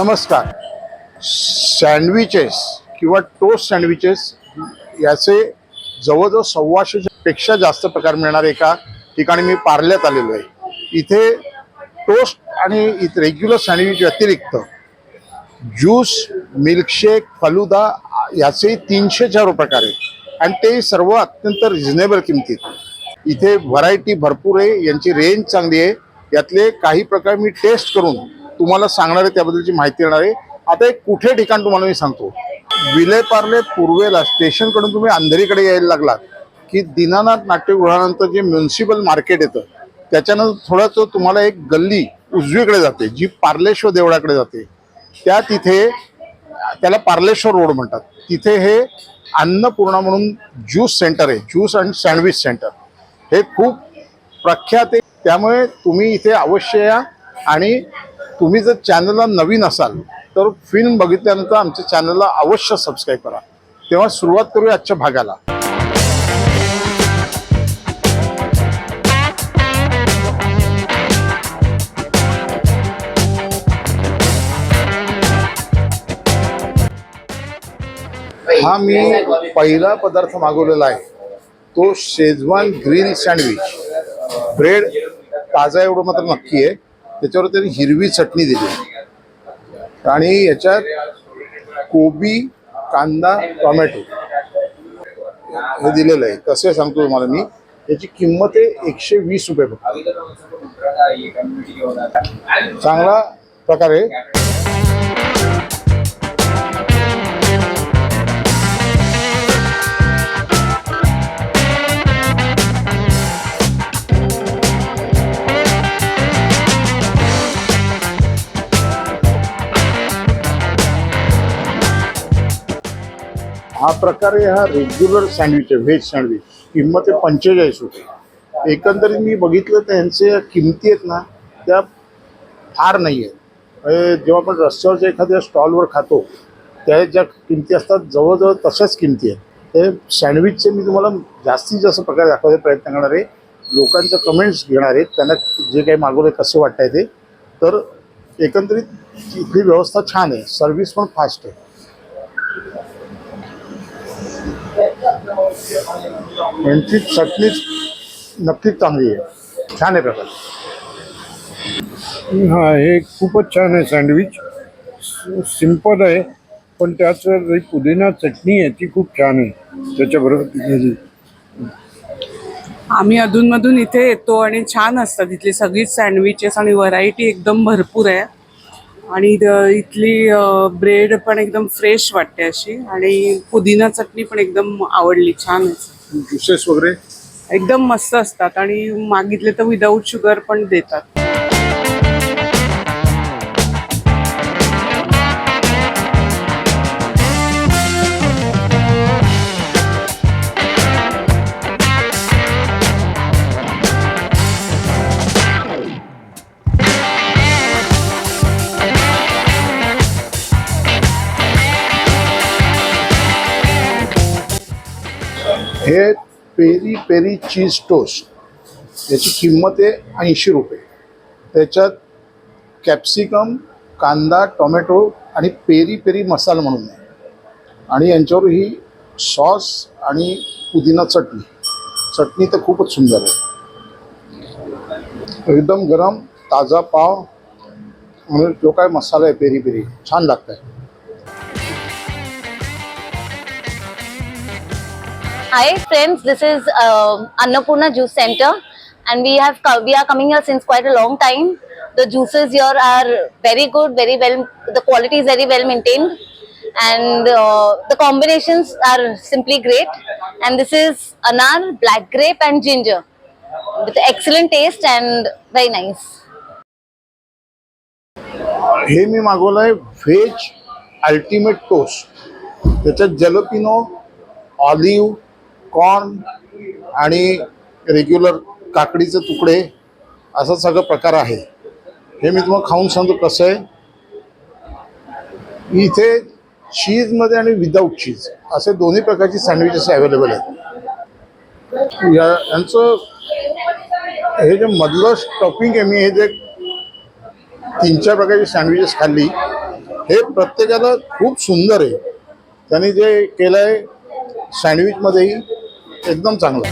नमस्कार. सँडविचेस किंवा toast sandwiches याचे जवळजवळ सव्वाशेपेक्षा जास्त प्रकार मिळणार एका ठिकाणी मी पार्ल्यात आलेलो आहे. इथे टोस्ट आणि रेग्युलर सँडविच व्यतिरिक्त ज्यूस मिल्कशेक फलुदा याचे तीनशे चार प्रकार आहेत. आणि ते सर्व अत्यंत रिझनेबल किमतीत. इथे व्हरायटी भरपूर आहे. यांची रेंज चांगली आहे. यातले काही प्रकार मी टेस्ट करून तुम्हाला सांगणार आहे त्याबद्दलची माहिती येणार आहे. आता एक कुठे ठिकाण तुम्हाला मी सांगतो. विलेपार्ले पूर्वेला स्टेशनकडून तुम्ही अंधेरीकडे यायला लागलात की दीनानाथ नाट्यगृहानंतर जे म्युन्सिपल मार्केट येतं त्याच्यानंतर थोडंसं तुम्हाला एक गल्ली उजवीकडे जाते जी पार्लेश्वर देवळाकडे जाते. त्या तिथे त्याला पार्लेश्वर रोड म्हणतात. तिथे हे अन्नपूर्णा म्हणून ज्यूस सेंटर आहे ज्यूस अँड सँडविच सेंटर. हे खूप प्रख्यात आहे. त्यामुळे तुम्ही इथे अवश्य या आणि तुम्ही जर चॅनलला नवीन असाल तर फिल्म बघितल्यानंतर आमच्या चॅनलला अवश्य सबस्क्राईब करा. तेव्हा सुरुवात करूया आजच्या भागाला. हा मी पहिला पदार्थ मागवलेला आहे. तो शेजवान ग्रीन सँडविच ब्रेड ताजा एवढं मात्र नक्की आहे. त्याच्यावर त्यांनी हिरवी चटणी दिली. आहे. आणि याच्यात कोबी कांदा टोमॅटो हे दिलेलं आहे. तसे सांगतो तुम्हाला मी. याची किंमत आहे एकशे वीस रुपये फक्त. चांगला प्रकार आहे. हा प्रकारे हा रेग्युलर सँडविच आहे व्हेज सँडविच किंमत आहे पंचेचाळीस रुपये. एकंदरीत मी बघितलं तर यांचे किमती आहेत ना त्या फार नाही आहेत जेव्हा आपण रस्त्यावरच्या एखाद्या स्टॉलवर खातो त्या ज्या किमती असतात जवळजवळ तशाच किमती आहेत. ते सँडविचचे मी तुम्हाला जास्तीत जास्त प्रकार दाखवायचा प्रयत्न करणार आहे. लोकांच्या कमेंट्स घेणार आहेत त्यांना जे काही मागवलं कसे वाटत आहे ते. तर एकंदरीत इथली व्यवस्था छान आहे. सर्व्हिस पण फास्ट आहे. यांची चटणीच नक्कीच चांगली आहे. छान आहे प्रकार. हा हे खूपच छान आहे सँडविच. सिंपल आहे पण त्यात जी पुदिना चटणी आहे ती खूप छान आहे. त्याच्याबरोबर आम्ही अधूनमधून इथे येतो आणि छान असतात इथली सगळीच सँडविचेस आणि व्हरायटी एकदम भरपूर आहे. आणि इथली ब्रेड पण एकदम फ्रेश वाटते अशी. आणि पुदिना चटणी पण एकदम आवडली छान आहे. ज्युसेस वगैरे? एकदम मस्त असतात आणि मागितले तर विदाऊट शुगर पण देतात. हे पेरी पेरी चीज टोस्ट याची किंमत आहे ऐंशी रुपये. त्याच्यात कॅप्सिकम कांदा टोमॅटो आणि पेरी पेरी मसाला म्हणून आहे. आणि यांच्यावर ही सॉस आणि पुदिना चटणी. चटणी तर खूपच सुंदर आहे. एकदम गरम ताजा पाव आणि जो काय मसाला आहे पेरी पेरी छान लागत आहे Hi friends, this is uh, Annapurna Juice Center and we have we are coming here since quite a long time. The juices here are very good, very well, the quality is very well maintained and uh, the combinations are simply great. And this is anar, black grape and ginger with excellent taste and very nice. हे मी मागवलं आहे veg ultimate toast त्याच्यात jalapeno olive corn आणि regular काकडीचे तुकडे असा सगळं प्रकार आहे. हे मी तुम्हाला खाऊन सांगतो कसं आहे. इथे चीजमध्ये आणि विदाऊट चीज असे दोन्ही प्रकारची सँडविचेस अवेलेबल आहेत. या यांचं हे जे मधलं स्टॉपिंग आहे मी हे जे तीन चार प्रकारची सँडविचेस खाल्ली हे प्रत्येकाला खूप सुंदर आहे. त्यांनी जे केलं आहे सँडविचमध्येही एकदम चांगलं.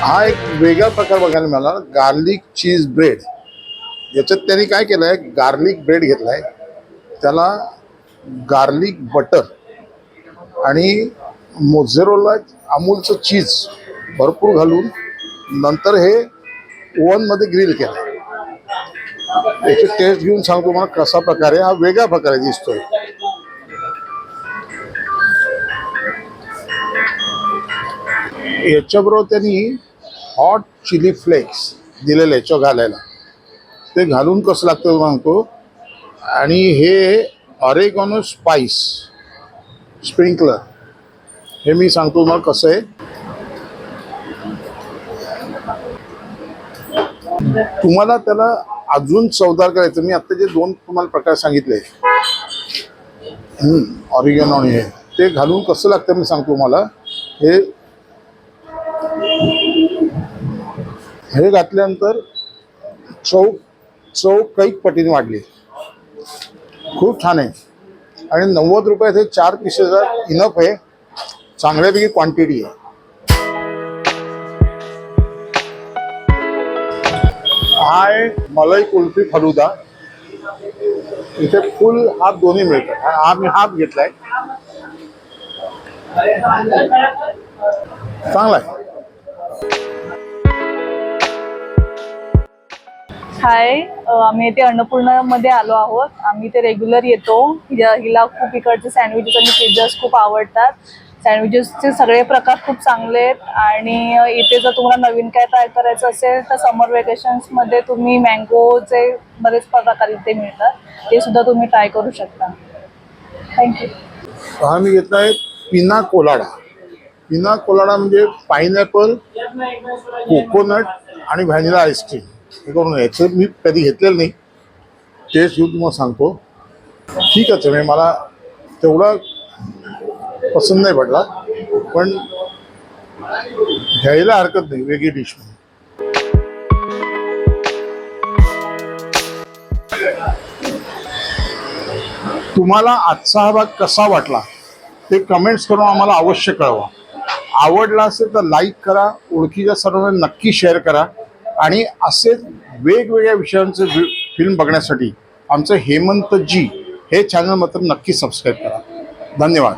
हा एक वेगळा प्रकार बघायला मिळाला गार्लिक चीज ब्रेड याच्यात त्यांनी काय केलंय गार्लिक ब्रेड घेतलाय. त्याला गार्लिक बटर आणि मोझेरोला अमूलचं चीज भरपूर घालून नंतर हे ओव्हनमध्ये ग्रिल केलं याची टेस्ट घेऊन सांगतो मला कसा प्रकारे हा वेगळ्या प्रकारे दिसतोय. याच्याबरोबर त्यांनी हॉट चिली फ्लेक्स दिलेले याच्यावर घालायला. ते घालून कसं लागतं सांगतो. आणि हे ऑरेगॉनो स्पाइस स्प्रिंकलर हे मी सांगतो मग कसं आहे. तुम्हाला त्याला अजून चवदार करायचं. मी आता जे दोन तुम्हाला प्रकार सांगितले. ऑरिगॅनो आणि हे. ते घालून कसं लागतं मी सांगतो तुम्हाला. हे हे घातल्यानंतर चव चव कैक पटीने वाढली. खूप छान आहे. आणि नव्वद रुपयात हे चार पीसेस इनफ आहे. चांगल्यापैकी क्वांटिटी आहे. हाय आहे मलाई कुल्फी फलुदा इथे फुल हाफ दोन्ही मिळतात. हा मी हाफ घेतलाय. चांगला आहे. हाय आम्ही इथे अन्नपूर्णामध्ये आलो आहोत. आम्ही इथे रेग्युलर येतो. हिला खूप इकडचे सँडविचेस आणि पिझ्झाज खूप आवडतात. सँडविचेसचे सगळे प्रकार खूप चांगले आहेत. आणि इथे जर तुम्हाला नवीन काय ट्राय करायचं असेल तर समर वेकेशन्समध्ये तुम्ही मँगोचे बरेच प्रकार इथे मिळतात. ते सुद्धा तुम्ही ट्राय करू शकता. थँक्यू हा मी घेतलाय पिना कोलाडा. पिना कोलाडा म्हणजे पायनॅपल कोकोनट आणि व्हॅनिला आईस्क्रीम हे करून याचं मी कधी घेतलेलं नाही. टेस्ट घेऊन तुम्हाला सांगतो. ठीक आहे म्हणजे मला तेवढा पसंत नाही पडला. पण घ्यायला हरकत नाही वेगळी डिश म्हणून तुम्हाला आजचा हा भाग कसा वाटला ते कमेंट्स करून आम्हाला अवश्य कळवा. आवडला असेल तर लाईक करा ओळखीच्या सर्वांना नक्की शेअर करा आणि असेच वेगवेगळ्या विषयांचे फिल्म बघण्यासाठी आमचं हेमंत जी हे चॅनल मात्र नक्की सबस्क्राईब करा. धन्यवाद.